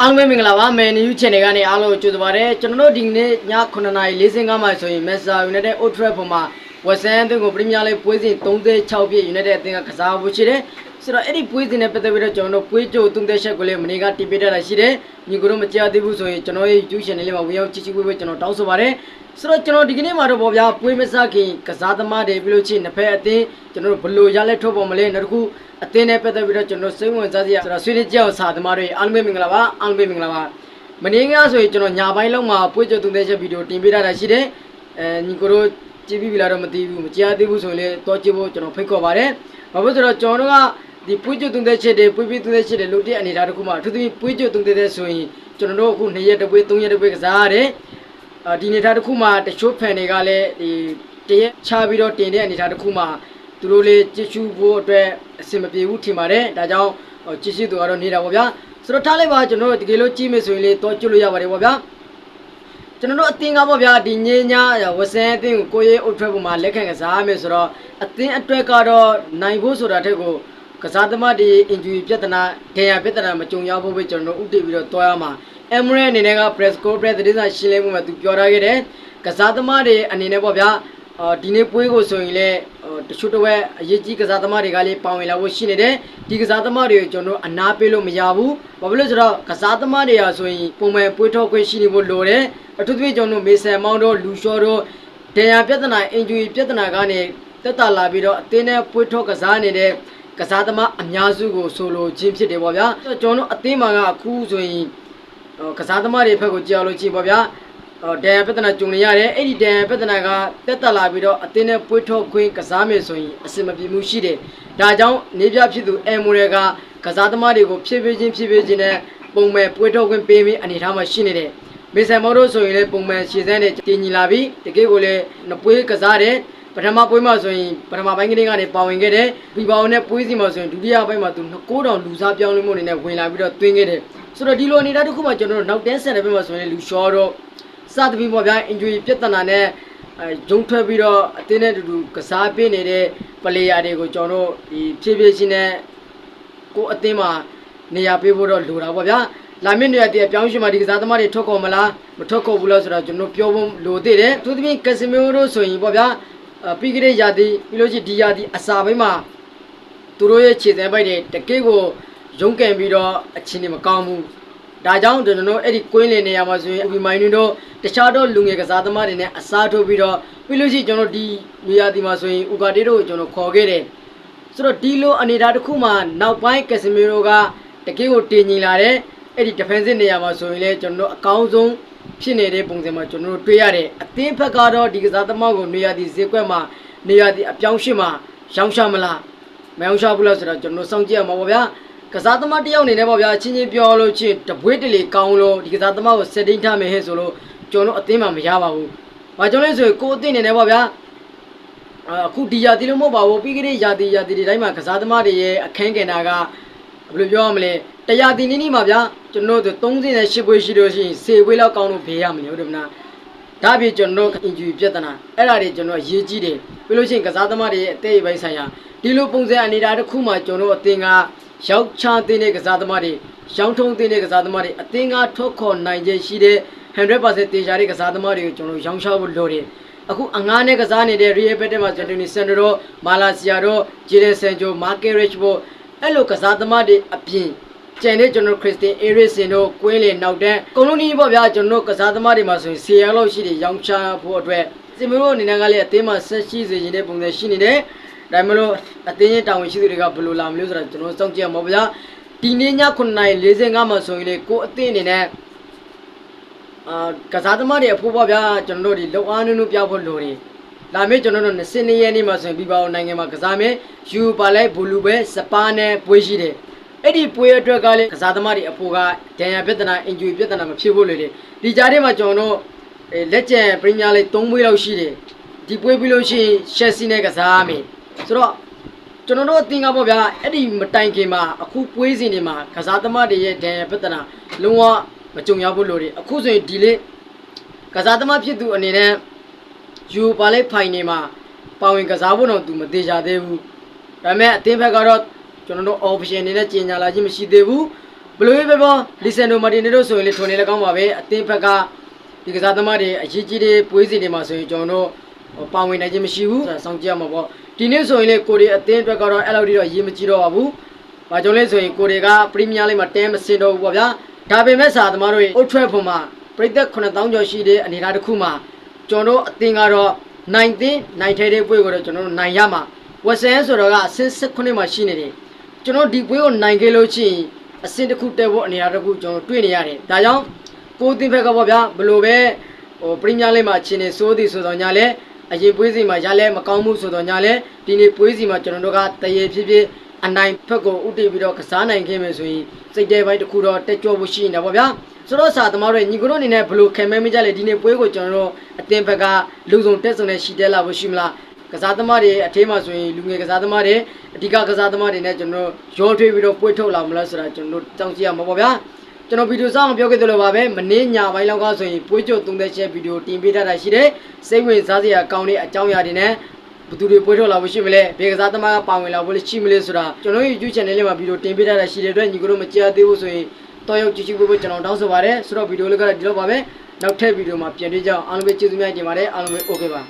အားလုံးပဲမင်္ဂလာပါမယ်နယူး channel ကနေအားလုံးကိုကြိုဆိုပါရစေကျွန်တော်တို့ဒီနေ့ည9:45မှာဆိုရင် Manchester United Old Trafford မှာ West Ham အသင်းကိုပရီးမီးယားလိပွဲစဉ်36ပြည့် United အသင်းကကစားဖို့ရှိတယ်ဆိုတော့အဲ့ဒီပွဲစဉ်နဲ့ပတ်သက်ပြီးတော့ကျွန်တော်တို့ပွဲကြိုသုံးသက်ချက်ကိုလည်းမနေ့ကတင်ပြထားတာရှိတယ်ညီကိုတို့မကြားသေးဘူးဆိုရင်ကျွန်တော်ရဲ့ YouTube channel လေးမှာဝင်ရောက်ကြည့်ကြည့်ပေးဖို့ကျွန်တော်တောင်းဆိုပါတယ်ဆိုတော့ကျွန်တော်ဒီကနေ့မှာတော့ဗောဗျာပွဲမစခင်ကစားသမားတွေပြီးလို့ချင်းနှစ်ဖက်အသင်းကျွန်တော်တို့ဘလို့ရလက်ထုတ်ပေါ်မလဲနောက်တစ်ခုအသင်းနဲ့ပတ်သက်ပြီးတော့ကျွန်တော်စိတ်ဝင်စားစရာဆိုတော့ဆွေးနွေးကြအောင်စာသမားတွေအားလုံးပဲမင်္ဂလာပါအားလုံးပဲမင်္ဂလာပါမနေ့ကဆိုရင်ကျွန်တော်ညာပိုင်းလုံးမှာပွဲကြိုသုံးသက်ချက်ဗီဒီယိုတင်ပြထားတာရှိတယ်အဲညီကိုတို့ ကြည့်ပြီးပြီလားတော့မသိဘူးမကြားသေးဘူးဆိုရင်လည်းတော့ကြည့်ဖို့ကျွန်တော်ဖိတ်ခေါ်ပါတယ်ဘာဖြစ်လို့ဆိုတော့ကျွန်တော်တို့ကဒီပွေးကျွတ်သုံးသက်ချက်တွေပွေးပြီးသုံးသက်ချက်တွေလုပ်တဲ့အနေအထားတစ်ခုမှာအထူးသဖြင့်ပွေးကျွတ်သုံးသက်တဲ့ဆိုရင်ကျွန်တော်တို့အခု2ရက်တစ်ပွေး3ရက်တစ်ပွေးကစားရတယ်အာဒီအနေအထားတစ်ခုမှာတချို့ဖန်တွေကလည်းဒီတရက်ချပြီးတော့တင်တဲ့အနေအထားတစ်ခုမှာသူတို့လေးကြည့်ရှုဖို့အတွက်အဆင်မပြေဘူးထင်ပါတယ်ဒါကြောင့်ဟိုကြည့်ရှုသူကတော့နေတာပေါ့ဗျာဆိုတော့ထားလိုက်ပါကျွန်တော်တို့တကယ်လို့ကြည့်မယ်ဆိုရင်လေတော့ကျွတ်လို့ရပါတယ်ပေါ့ဗျာ ကျွန်တော်တို့အသင်းကပေါ့ဗျာဒီညင်ညာဝဆန်အသင်းကိုကိုရေးအုပ်ထွက်ပုံမှာလက်ခံကစားမယ်ဆိုတော့အသင်းအတွက်ကတော့နိုင်ဖို့ဆိုတာထက်ကိုကစားသမားတွေအင်ဂျူရီပြဿနာဒဏ်ရာပြဿနာမကြုံရဖို့ပဲကျွန်တော်တို့ဥတည်ပြီးတော့တွားရမှာအမရဲအနေနဲ့က press conference သတင်းစာရှင်းလင်းမှုမှာသူပြောထားခဲ့တယ်ကစားသမားတွေအနေနဲ့ပေါ့ဗျာအော်ဒီနေ့ပွဲကိုဆိုရင်လည်း တချို့တစ်ဝက်အရေးကြီးကစားသမားတွေကလည်းပါဝင်လာဖို့ရှိနေတယ်ဒီကစားသမားတွေကိုကျွန်တော်တို့အနာပေးလို့မရဘူးဘာဖြစ်လို့ဆိုတော့ကစားသမားတွေဟာဆိုရင်ပုံမှန်ပွဲထောခွင့်ရှိနေဖို့လိုတယ်အထူးသဖြင့်ကျွန်တော်တို့မေဆန်မောင်းတို့လူရှော်တို့ဒဏ်ရာပြဿနာအင်ဂျူရီပြဿနာကနေတက်တာလာပြီးတော့အသင်းနဲ့ပွဲထောကစားနေတဲ့ကစားသမားအများစုကိုဆိုလိုခြင်းဖြစ်တယ်ပေါ့ဗျာကျွန်တော်တို့အသင်းမှာကအခုဆိုရင်ကစားသမားတွေဘက်ကိုကြောက်လို့ချင်းပေါ့ဗျာ ဟောဒန်ပြဿနာကြုံနေရတယ်အဲ့ဒီဒန်ပြဿနာကတက်တက်လာပြီးတော့အတင်းနဲ့ပွေးထုတ်ခွင်းကစားမယ်ဆိုရင်အဆင်မပြေမှုရှိတယ်ဒါကြောင့်နေပြဖြစ်သူအမ်မိုရဲကကစားသမားတွေကိုဖြည်းဖြည်းချင်းဖြည်းဖြည်းချင်းနဲ့ပုံမှန်ပွေးထုတ်ခွင်းပေးပြီးအနေထားမှာရှိနေတယ်မေဆန်မော်တို့ဆိုရင်လည်းပုံမှန်ရှည်စမ်းနဲ့တင်ညီလာပြီးတကယ်ကိုလည်းနပွေးကစားတယ်ပထမပွဲမှာဆိုရင်ပထမပိုင်းကလေးကနေပါဝင်ခဲ့တယ်ဘီဘောင်နဲ့ပွေးစီမှာဆိုရင်ဒုတိယပိုင်းမှာသူ9000လူစားပြောင်းလဲမှုအနေနဲ့ဝင်လာပြီးတော့သွင်းခဲ့တယ်ဆိုတော့ဒီလိုအနေအထားတစ်ခုမှာကျွန်တော်တို့နောက်တန်းဆန်တဲ့ဘက်မှာဆိုရင်လူရှော့တော့ စသဖြင့်ပေါ့ဗျာ injury ပြဿနာနဲ့အဲဂျုံထွက်ပြီးတော့အတင်းနဲ့တူတူကစားပေးနေတဲ့ player တွေကိုကျွန်တော်တို့ဒီဖြည်းဖြည်းချင်းနဲ့ကိုယ်အတင်းမှာနေရာပေးဖို့တော့လိုတာပေါ့ဗျာလာမင်းတွေအတည်းအပြောင်းရှင်မှာဒီကစားသမားတွေထွက်ခေါ်မလားမထွက်ခေါ်ဘူးလားဆိုတော့ကျွန်တော်ပြောဖို့လိုသေးတယ်သူသဖြင့်ကက်စမီယိုတို့ဆိုရင်ပေါ့ဗျာအပြီးကြတဲ့ယာတီပြီးလို့ရှိရင်ဒီယာတီအစာပိုင်းမှာသူတို့ရဲ့ခြေစမ်းပိုက်တွေတကယ့်ကိုရုန်းကန်ပြီးတော့အချင်းတွေမကောင်းဘူးဒါကြောင့်ကျွန်တော်တို့အဲ့ဒီကွင်းလင်နေရာမှာဆိုရင်ဥပီမိုင်းတို့ တခြားတော့လူငယ်ကစားသမားတွေနဲ့အစားထိုးပြီးတော့ပြီးလို့ရှိရင်ကျွန်တော်ဒီနေရာဒီမှာဆိုရင်ဥကာတေတို့ကိုကျွန်တော်ခေါ်ခဲ့တယ်ဆိုတော့ဒီလိုအနေအထားတစ်ခုမှာနောက်ပိုင်းကက်စမီရိုကတကယ်ကိုတင်ညီလာတဲ့အဲ့ဒီ defensive နေရာမှာဆိုရင်လည်းကျွန်တော်တို့အကောင်းဆုံးဖြစ်နေတဲ့ပုံစံမှာကျွန်တော်တို့တွေ့ရတယ်အသင်းဖက်ကတော့ဒီကစားသမားကိုနေရာဒီဈေးကွက်မှာနေရာဒီအပြောင်းရှင်းမှာရောင်းချမလားမရောင်းချဘူးလားဆိုတော့ကျွန်တော်စောင့်ကြည့်ရမှာပေါ့ဗျာကစားသမားတစ်ယောက်အနေနဲ့ပေါ့ဗျာချင်းချင်းပြောလို့ချင်းတပွေးတလေကောင်းလို့ဒီကစားသမားကိုစက်တိန်ထားမယ်ဟဲ့ဆိုလို့ ကျွန်တော်အသင်းမှာမရပါဘူး။ဘာကြောင့်လဲဆိုရင်ကိုယ်အသင်းနေနေပေါ့ဗျာအခုဒီယာတီလို့မဟုတ်ပါဘူးပြီးကြတဲ့ယာတီယာတီတွေတိုင်းမှာကစားသမားတွေရဲ့အခန်းကဏ္ဍကဘယ်လိုပြောရမလဲတရားတီနီးနီးမှာဗျာကျွန်တော်တို့38ပွဲရှိလို့ရှိရင်10ပွဲလောက်ကောင်းလို့ဖေးရမယ်ဟုတ်တယ်မလားဒါပြကျွန်တော်အင်ဂျူပြဿနာအဲ့ဒါတွေကျွန်တော်ရေးကြည့်တယ်ပြီးလို့ရှိရင်ကစားသမားတွေရဲ့အသေးအပိုင်းဆိုင်ရာဒီလိုပုံစံအနေအထားတစ်ခုမှကျွန်တော်အသင်းကရောက်ချတဲ့တဲ့ကစားသမားတွေရောင်းထုံးတဲ့တဲ့ကစားသမားတွေအသင်းကထွက်ခေါ်နိုင်ခြင်းရှိတဲ့ 100%တေချာတဲ့ကစားသမားတွေကိုကျွန်တော်ရောင်းချဖို့လိုတယ်အခုအငားနဲ့ကစားနေတဲ့ Real Betis မှာ Anthony Sandro မာလာစီယာတို့ Jadon Sancho Marquez တို့အဲ့လိုကစားသမားတွေအပြင်ကျန်တဲ့ကျွန်တော်ခရစ်စတင်အေရစ်စင်တို့ကွင်းလေနောက်တန်းအကုန်လုံးကြီးပေါ့ဗျာကျွန်တော်ကစားသမားတွေမှာဆိုရင်10ရောက်လောက်ရှိတယ်ရောင်းချဖို့အတွက်စင်မရိုအနေနဲ့ကလည်းအသင်းမှာဆက်ရှိစေခြင်းတဲ့ပုံစံရှိနေတယ်ဒါမှမဟုတ်အသင်းရဲ့တာဝန်ရှိသူတွေကဘယ်လိုလာမလို့ဆိုတာကျွန်တော်စောင့်ကြည့်ရမှာဗျာဒီနေ့ည9:45မှာဆိုရင်လေကိုအသင်းအနေနဲ့ အာကစားသမားတွေအဖို့ပေါ့ဗျာကျွန်တော်တို့ဒီလောက်အားနည်းနည်းပြဖို့လိုတယ်လာမေးကျွန်တော်တို့20ရက်နေ့မှာဆိုရင်ပြီးပါအောင်နိုင်ငံမှာကစားမယ်ယူပါလိုက်ဘူလူပဲစပါးနဲ့ပွဲရှိတယ်အဲ့ဒီပွဲအတွက်ကလည်းကစားသမားတွေအဖို့ကဒဏ်ရာပြဿနာအင်ဂျူရီပြဿနာမဖြစ်ဖို့လေလေဒီကြားထဲမှာကျွန်တော်တို့အဲလက်ကျန်ပရီးမီးယားလိ3ပွဲလောက်ရှိတယ်ဒီပွဲပြီးလို့ရှိရင်ရှက်ဆီနဲ့ကစားမယ်ဆိုတော့ကျွန်တော်တို့အသင်ကပေါ့ဗျာအဲ့ဒီမတိုင်ခင်မှာအခုပွဲစဉ်တွေမှာကစားသမားတွေရဲ့ဒဏ်ရာပြဿနာလုံးဝ မကြုံရဘူးလို့တွေအခုဆိုရင်ဒီလေးကစားသမားဖြစ်သူအနေနဲ့ယူပါလိုက်ဖိုင်နေမှာပါဝင်ကစားဖို့တော့သူမသေးချာသေးဘူးဒါပေမဲ့အသင်းဘက်ကတော့ကျွန်တော်တို့ option အနေနဲ့ကြီးညာလာခြင်းမရှိသေးဘူးဘလိုပဲပေါ့လီဆန်ဒိုမာတီနီတို့ဆိုရင်လေထုံနေလည်းကောင်းပါပဲအသင်းဘက်ကဒီကစားသမားတွေအရေးကြီးတဲ့ပွဲစဉ်တွေမှာဆိုရင်ကျွန်တော်တို့ပါဝင်နိုင်ခြင်းမရှိဘူးဆိုတာစောင့်ကြည့်ရမှာပေါ့ဒီနေ့ဆိုရင်လေကိုရီအသင်းအတွက်ကတော့အဲ့လောက်ထိတော့ရေးမကြည့်တော့ပါဘူးဘာကြောင့်လဲဆိုရင်ကိုရီကပရီးမီးယားလိမှာတဲမစင်တော့ဘူးပေါ့ဗျာ ဒါပေမဲ့စာသမားတို့ရဲ့အုတ်ထွက်ဖို့မှာပြည်သက်9000ကျော်ရှိတဲ့အနေအထားတစ်ခုမှာကျွန်တော်တို့အသင်းကတော့နိုင်သင်းနိုင်ထဲတဲ့ပွဲကိုတော့ကျွန်တော်တို့နိုင်ရမှာဝက်ဆန်ဆိုတော့ကအဆင့်16မှာရှိနေတယ်ကျွန်တော်ဒီပွဲကိုနိုင်ခဲ့လို့ရှိရင်အဆင့်တစ်ခုတက်ဖို့အနေအထားတစ်ခုကျွန်တော်တွေ့နေရတယ်။ဒါကြောင့်ကိုသိန်းဖက်ကပေါ့ဗျာဘလို့ပဲဟိုပရီးမီးယားလိမှာခြေနေစိုးသည်ဆိုတော့ညာလဲအရင်ပွဲစီမှာရလဲမကောင်းမှုဆိုတော့ညာလဲဒီနေ့ပွဲစီမှာကျွန်တော်တို့ကတရေဖြစ်ဖြစ် အနိုင်ဖက်ကိုဥတည်ပြီးတော့ကစားနိုင်ခဲ့မယ်ဆိုရင်စိတ်တဲပိုင်းတစ်ခုတော့တက်ကြွဖို့ရှိနေပါဗျာ။ဆိုတော့စာသမားတွေညီကိုတို့အနေနဲ့ဘလို့ခံမဲမကြလဲဒီနေ့ပွဲကိုကျွန်တော်တို့အသင်းဘက်ကလူစုံတက်စုံနဲ့ရှိတဲလာဖို့ရှိမလား။ကစားသမားတွေအထေးမှာဆိုရင်လူငယ်ကစားသမားတွေအဓိကကစားသမားတွေနဲ့ကျွန်တော်ရောထွေးပြီးတော့ပွေထုတ်လာမလားဆိုတာကျွန်တော်တောင်းကြည့်ရမှာပေါ့ဗျာကျွန်တော်ဗီဒီယိုဆောင်ပြောခဲ့သလိုပါပဲမနေ့ညပိုင်းလောက်ကဆိုရင်ပွေးချုပ်သုံးသက်ချက်ဗီဒီယိုတင်ပေးထားတာရှိတယ်စိတ်ဝင်စားစရာကောင်းတဲ့အကြောင်းအရာတွေနဲ့ ဘယ်သူတွေပွေးထုတ်လာဖို့ရှိမလဲဘယ်ကစားသမားကပါဝင်လာဖို့ရှိမလဲဆိုတာကျွန်တော် YouTube channel လေးမှာဗီဒီယိုတင်ပေးထားတာရှိတဲ့အတွက်ညီတို့မကြည့်သေးဘူးဆိုရင်တော့ရောက်ကြည့်ကြည့်ဖို့ကျွန်တော်တောင်းဆိုပါတယ်ဆိုတော့ဗီဒီယိုလေးကတော့ဒီလိုပါပဲနောက်ထပ်ဗီဒီယိုမှာပြန်တွေ့ကြအောင်အားလုံးပဲကျေးဇူးများတင်ပါတယ်အားလုံးပဲ okay ပါ